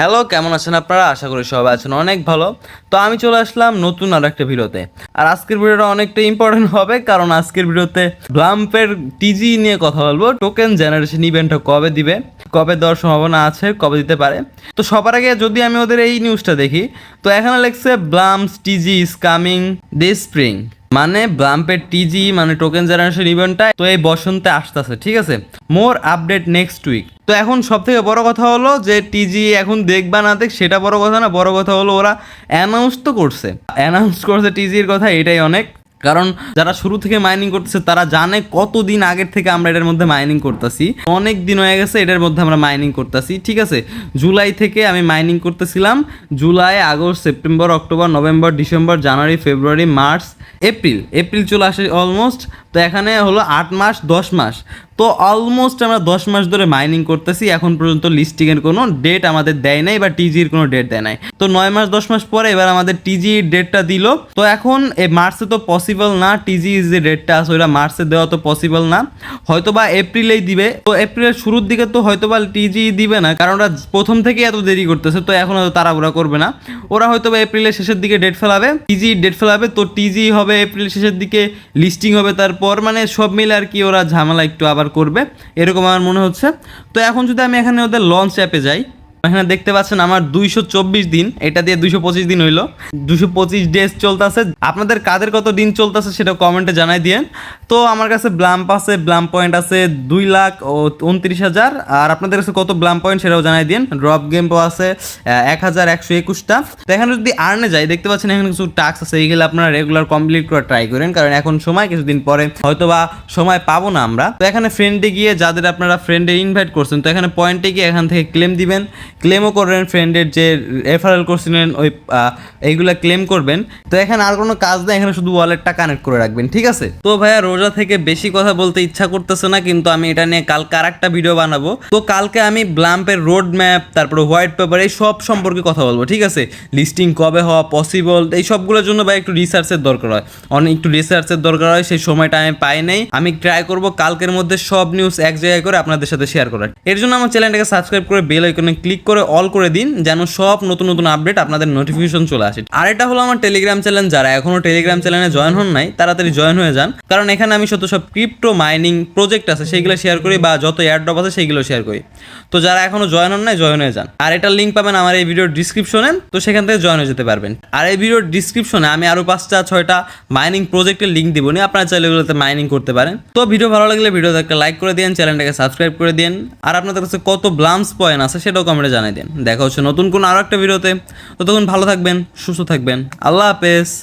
Hello কেমন আছেন আপনারা? আশা করি সবাই আছেন অনেক ভালো। তো আমি চলে আসলাম নতুন আর একটা ভিডিওতে। আর আজকের ভিডিওটা অনেকটা ইম্পর্টেন্ট হবে, কারণ আজকের ভিডিওতে ব্লাম্পের টিজি নিয়ে কথা বলব। টোকেন জেনারেশন ইভেন্টটা কবে দিবে? কবে দেওয়ার সম্ভাবনা আছে? কবে দিতে পারে? তো সবার আগে যদি আমি ওদের এই নিউজটা দেখি, তো এখানে লেখছে Blum's TG is coming this spring মানে ব্লাম্পের টিজি মানে টোকেন জেনারেশন ইভেন্টটা তো এই বসন্তে আসতেছে, ঠিক আছে? মোর আপডেট নেক্সট উইক তো এখন সব থেকে বড় কথা হলো যে টিজি এখন দেখবা না দেখ, সেটা বড় কথা না, বড় কথা হলো ওরা অ্যানাউন্স তো করছে। অ্যানাউন্স করছে টিজির কথা, এটাই অনেক। কারণ যারা শুরু থেকে মাইনিং করতেছে, তারা জানে কতদিন আগের থেকে আমরা এটার মধ্যে মাইনিং করতেছি। অনেক দিন হয়ে গেছে এটার মধ্যে আমরা মাইনিং করতেছি, ঠিক আছে? জুলাই থেকে আমি মাইনিং করতেছিলাম, July, August, September, October, November, December, January, February, March, April. April চলে আসে অলমোস্ট তো এখানে হলো আট মাস, দশ মাস। তো অলমোস্ট আমরা দশ মাস ধরে মাইনিং করতেছি। এখন পর্যন্ত লিস্টিংয়ের কোনো ডেট আমাদের দেয় নাই বা টিজির কোনো ডেট দেয় নাই। তো নয় মাস, দশ মাস পরে এবার আমাদের টিজি ডেটটা দিল। তো এখন এ মার্চে তো পসিবল না টিজি যে ডেটটা আছে, ওইটা মার্চে দেওয়া তো পসিবল না। হয়তো বা এপ্রিলেই দিবে। তো এপ্রিলের শুরুর দিকে তো হয়তো বা টিজি দিবে না, কারণ ওরা প্রথম থেকে এত দেরি করতেছে, তো এখন হয়তো তাড়াহুড়া করবে না। ওরা হয়তো বা এপ্রিলের শেষের দিকে ডেট ফেলাবে। টিজি ডেট ফেলাবে, তো টিজি হবে এপ্রিল শেষের দিকে লিস্টিং হবে তারপর মানে সব মিলে আর কি ওরা ঝামেলা একটু আবার করবে। এরকম আমার মনে হচ্ছে। তো এখন যদি আমি এখানে ওদের লঞ্চ অ্যাপে যাই এখানে দেখতে পাচ্ছেন আমার দুইশো চব্বিশ দিন, এটা দিয়ে দুইশো পঁচিশ দিন হইল। দুশো পঁচিশ ডেজ চলতেছে। আপনাদের কাদের কত দিন চলতেছে সেটা কমেন্টে জানাই দিয়েন। তো আমার কাছে ব্লাম্প আছে ব্লাম্প পয়েন্ট আছে দুই লাখ ও উনত্রিশ হাজার। আর আপনাদের কাছে কত ব্লাম্প পয়েন্ট সেটাও জানাই দিন ড্রপ গেমও আছে এক হাজার একশো একুশটা। তো এখানে যদি আর্নে যাই, দেখতে পাচ্ছেন এখানে কিছু টাস্ক আছে এইগুলো আপনারা রেগুলার কমপ্লিট করে ট্রাই করেন। কারণ এখন সময়, কিছুদিন পরে হয়তো বা সময় পাবো না আমরা। তো এখানে ফ্রেন্ডে গিয়ে, যাদের আপনারা ফ্রেন্ডে ইনভাইট করছেন, তো এখানে পয়েন্টে গিয়ে এখান থেকে ক্লেম দিবেন। ক্লেমও করবেন ফ্রেন্ডের যে রেফারেল করছিলেন ওই এইগুলা ক্লেম করবেন। তো এখানে আর কোনো কাজ নেই, এখানে শুধু ওয়ালেটটা কানেক্ট করে রাখবেন, ঠিক আছে? তো ভাইয়া, রোজা থেকে বেশি কথা বলতে ইচ্ছা করতেছে না, কিন্তু আমি এটা নিয়ে কালকে আর একটা ভিডিও বানাবো। তো কালকে আমি ব্লাম্পের রোড ম্যাপ তারপরে হোয়াইট পেপার এই সব সম্পর্কে কথা বলব, ঠিক আছে? লিস্টিং কবে হওয়া পসিবল এই সবগুলোর জন্য ভাই একটু রিসার্চের দরকার হয়। অনেক একটু রিসার্চের দরকার হয়, সেই সময়টা আমি পাই নাই। আমি ট্রাই করব কালকের মধ্যে সব নিউজ এক জায়গায় করে আপনাদের সাথে শেয়ার করার। এর জন্য আমার চ্যানেলটাকে সাবস্ক্রাইব করে বেল আইকনে ক্লিক করে অল করে দিন, যেন সব নতুন নতুন আপডেট আপনাদের নোটিফিকেশন চলে আসে। আর এটা হলো আমার টেলিগ্রাম চ্যানেল যারা এখনও টেলিগ্রাম চ্যানেলে জয়েন হন নাই, তাড়াতাড়ি জয়েন হয়ে যান। কারণ এখানে আমি শত সব ক্রিপ্টো মাইনিং প্রজেক্ট আছে, সেইগুলো শেয়ার করি বা যত এয়ারড্রপ আছে, সেইগুলো শেয়ার করি। তো যারা এখনও জয়েন হন নাই জয়েন হয়ে যান। আর এটার লিঙ্ক পাবেন আমার এই ভিডিওর ডিসক্রিপশনে তো সেখান থেকে জয়েন হয়ে যেতে পারবেন। আর এই ভিডিওর ডিসক্রিপশনে আমি আরও পাঁচটা, ছয়টা মাইনিং প্রজেক্টের লিঙ্ক দিব নি আপনারা চাইলে ওগুলোতে মাইনিং করতে পারেন। তো ভিডিও ভালো লাগলে ভিডিওতে একটা লাইক করে দিন চ্যানেলটাকে সাবস্ক্রাইব করে দিন আর আপনাদের কাছে কত ব্লামস পয়েন্ট আছে, সেটাও কমেন্টে জানিয়ে দেন। দেখা হচ্ছে নতুন কোনো আরও একটা ভিডিওতে। ততক্ষণ ভালো থাকবেন, সুস্থ থাকবেন। আল্লাহ হাফেজ।